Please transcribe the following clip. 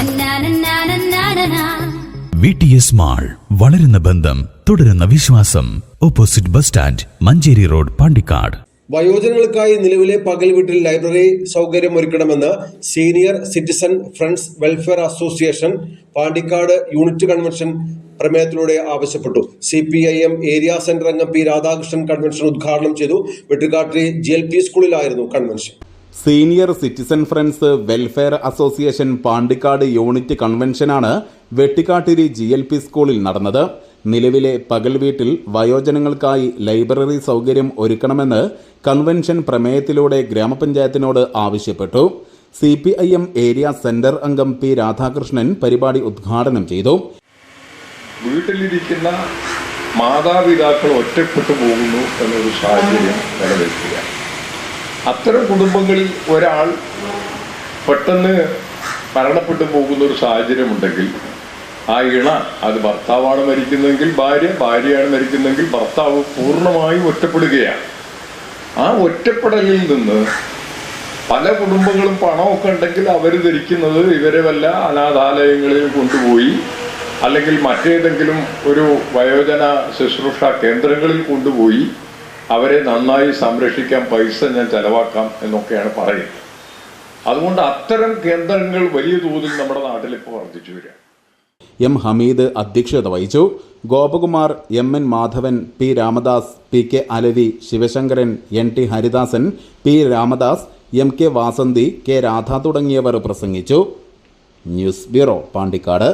നന്നാനന്നാനന്നാനനാ. V T S mall വളരുന്ന ബന്ധം തുടരുന്ന വിശ്വാസം. Opposite bus stand Manjeri road Pandikkad. വയോജനങ്ങൾക്കായി നിലവിലെ പകൽ വീട്ടിൽ ലൈബ്രറി സൗകര്യം ഒരുക്കണമെന്ന് senior citizen friends welfare association Pandikkad unit convention പ്രമേയത്തിലൂടെ ആവശ്യപ്പെട്ടു. C P I M area centre അംഗം പി രാധാകൃഷ്ണൻ കൺവെൻഷൻ ഉദ്ഘാടനം ചെയ്തു. വെട്ടുകാട്ടിരി ജി എൽ പി സ്കൂളിലായിരുന്നു convention. Senior citizen friends welfare association Pandikkad unit കൺവെൻഷനാണ് Vettikkattiri G L P സ്കൂളിൽ നടന്നത്. നിലവിലെ പകൽ വീട്ടിൽ വയോജനങ്ങൾക്കായി ലൈബ്രറി സൗകര്യം ഒരുക്കണമെന്ന് കൺവെൻഷൻ പ്രമേയത്തിലൂടെ ഗ്രാമപഞ്ചായത്തിനോട് ആവശ്യപ്പെട്ടു. C P I M area centre അംഗം പി രാധാകൃഷ്ണൻ പരിപാടി ഉദ്ഘാടനം ചെയ്തു. വീട്ടിലിരിക്കുന്ന മാതാപിതാക്കൾ ഒറ്റപ്പെട്ടു പോകുന്നു എന്നൊരു സാഹചര്യം നിലനിൽക്കുക അത്തരം കുടുംബങ്ങളിൽ ഒരാൾ പെട്ടെന്ന് മരണപ്പെട്ടു പോകുന്ന ഒരു സാഹചര്യമുണ്ടെങ്കിൽ ആ ഇണ അത് ഭർത്താവാണ് മരിക്കുന്നതെങ്കിൽ ഭാര്യ ഭാര്യയാണ് മരിക്കുന്നതെങ്കിൽ ഭർത്താവ് പൂർണമായും ഒറ്റപ്പെടുകയാണ്. ആ ഒറ്റപ്പെടലിൽ നിന്ന് പല കുടുംബങ്ങളും പണമൊക്കെ ഉണ്ടെങ്കിൽ അവർ ധരിക്കുന്നത് ഇവരെ വല്ല അനാഥാലയങ്ങളിൽ കൊണ്ടുപോയി അല്ലെങ്കിൽ മറ്റേതെങ്കിലും ഒരു വയോജന ശുശ്രൂഷ കേന്ദ്രങ്ങളിൽ കൊണ്ടുപോയി അവരെ നന്നായി സംരക്ഷിക്കാൻ പൈസ ഞാൻ ചെലവാക്കാം എന്നൊക്കെയാണ് പറയുന്നത്. അതുകൊണ്ട് അത്തരം കേന്ദ്രങ്ങൾ വലിയ തോതിൽ നമ്മുടെ നാട്ടിൽ ഇപ്പോൾ വർദ്ധിച്ചു വരിക എം ഹമീദ് അധ്യക്ഷത വഹിച്ചു. Gopakumar M N Madhavan P Ramadas P K Alavi Sivasankaran N T Haridasan P Ramadas M K Vasanthi K Radha തുടങ്ങിയവർ പ്രസംഗിച്ചു. News bureau Pandikkad.